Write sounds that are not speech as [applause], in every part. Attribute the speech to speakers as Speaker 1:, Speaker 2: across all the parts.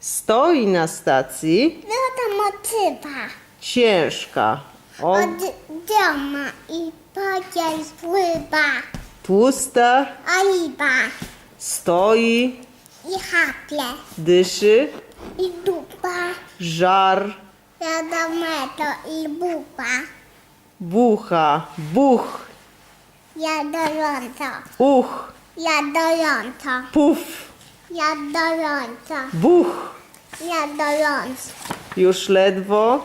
Speaker 1: Stoi na stacji.
Speaker 2: Lokomotywa.
Speaker 1: Ciężka. O,
Speaker 2: od domu i podziel pływa.
Speaker 1: tłusta
Speaker 2: Oliwa.
Speaker 1: Stoi,
Speaker 2: i haple
Speaker 1: dyszy,
Speaker 2: i dupa.
Speaker 1: żar,
Speaker 2: Wiadomego i bupa.
Speaker 1: bucha, buch,
Speaker 2: Jadająco,
Speaker 1: uch,
Speaker 2: jadająco,
Speaker 1: puf,
Speaker 2: jadająco,
Speaker 1: buch.
Speaker 2: jadająco.
Speaker 1: Już ledwo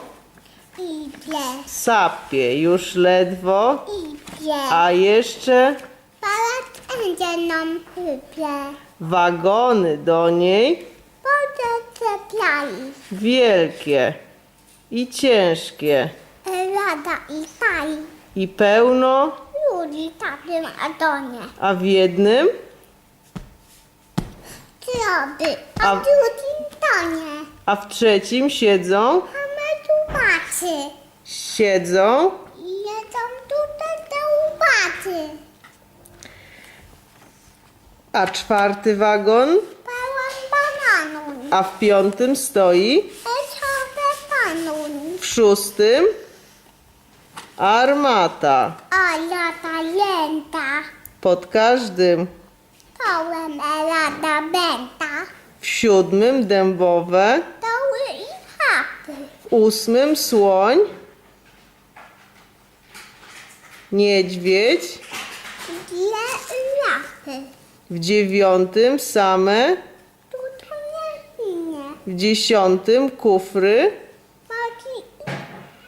Speaker 2: I ple,
Speaker 1: sapie, już ledwo,
Speaker 2: i ple.
Speaker 1: a jeszcze
Speaker 2: Palec będzie nam hypie.
Speaker 1: wagony do niej
Speaker 2: Potem ceplali.
Speaker 1: wielkie i ciężkie
Speaker 2: Rada i taj.
Speaker 1: i pełno,
Speaker 2: Ludzi takim adonie.
Speaker 1: a w jednym
Speaker 2: Zroby.
Speaker 1: A-
Speaker 2: A drugim tonie.
Speaker 1: a w trzecim siedzą,
Speaker 2: A my
Speaker 1: siedzą
Speaker 2: I jedzą tutaj do ubaczy.
Speaker 1: a czwarty wagon,
Speaker 2: Pełen bananów.
Speaker 1: a w piątym stoi,
Speaker 2: Eczowe panun.
Speaker 1: w szóstym armata.
Speaker 2: A lata lenta.
Speaker 1: Pod każdym,
Speaker 2: Pełen rada benta.
Speaker 1: w siódmym dębowe,
Speaker 2: Doły i chapy.
Speaker 1: w ósmym słoń, niedźwiedź,
Speaker 2: lapy.
Speaker 1: w dziewiątym same,
Speaker 2: Tutaj nie nie.
Speaker 1: w dziesiątym kufry,
Speaker 2: Maki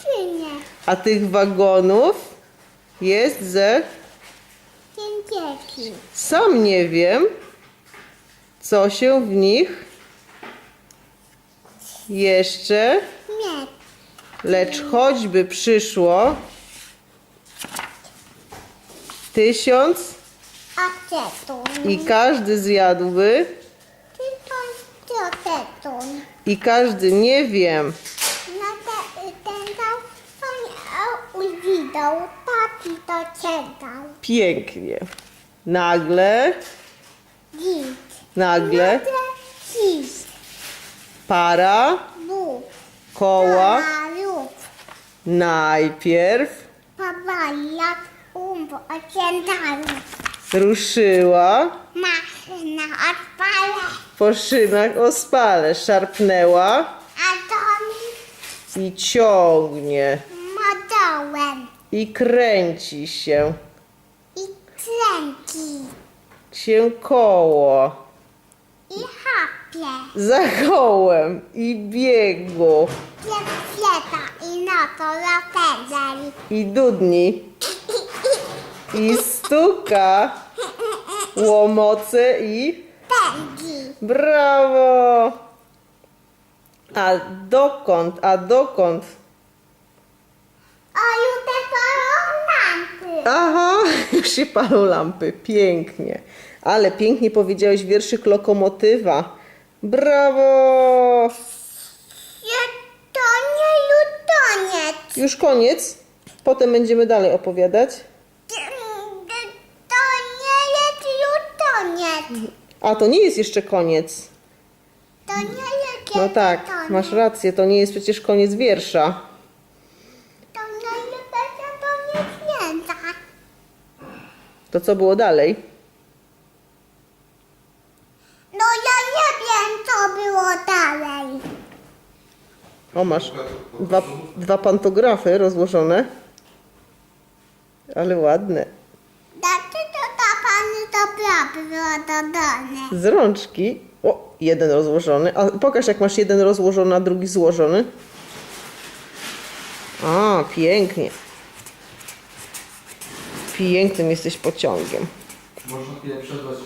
Speaker 2: czy nie?
Speaker 1: a tych wagonów jest ze,
Speaker 2: Dzięki.
Speaker 1: sam nie wiem, co się w nich jeszcze,
Speaker 2: Nie.
Speaker 1: lecz choćby przyszło tysiąc i każdy zjadłby
Speaker 2: Tylko
Speaker 1: i każdy nie wiem,
Speaker 2: Na te, ten dał, to nie uwidział. Tati to czekał.
Speaker 1: pięknie. Nagle,
Speaker 2: Git.
Speaker 1: nagle
Speaker 2: Cis.
Speaker 1: para
Speaker 2: Bu.
Speaker 1: koła
Speaker 2: Lub.
Speaker 1: najpierw
Speaker 2: Pawaliak. Umbo. Ociętaru.
Speaker 1: ruszyła
Speaker 2: Maszyna odpala.
Speaker 1: po szynach o spale, szarpnęła
Speaker 2: A to mi
Speaker 1: i ciągnie. I kręci się
Speaker 2: I kręci.
Speaker 1: się koło
Speaker 2: I haple.
Speaker 1: za kołem i biegu
Speaker 2: Pięknieta i na to zapędzali.
Speaker 1: i dudni i stuka łomoce i
Speaker 2: Pędzi.
Speaker 1: brawo a dokąd, a dokąd
Speaker 2: już.
Speaker 1: Aha, [laughs] już się palą lampy. Pięknie. Ale pięknie powiedziałeś wierszyk lokomotywa. Brawo!
Speaker 2: Ja to nie jutoniec.
Speaker 1: Już koniec. Potem będziemy dalej opowiadać.
Speaker 2: To nie jest jutoniec.
Speaker 1: A to nie jest jeszcze koniec.
Speaker 2: To nie jest
Speaker 1: No tak, masz rację, to nie jest przecież koniec wiersza.
Speaker 2: To nie jest to nie święta.
Speaker 1: To co było dalej?
Speaker 2: No ja nie wiem co było dalej.
Speaker 1: O, masz dwa, dwa pantografy rozłożone. Ale ładne.
Speaker 2: Dlaczego ta pani to dodane?
Speaker 1: Z rączki. O, jeden rozłożony. A pokaż, jak masz jeden rozłożony, a drugi złożony. A, pięknie. Pięknym jesteś pociągiem.
Speaker 3: Można chwilę przerwać.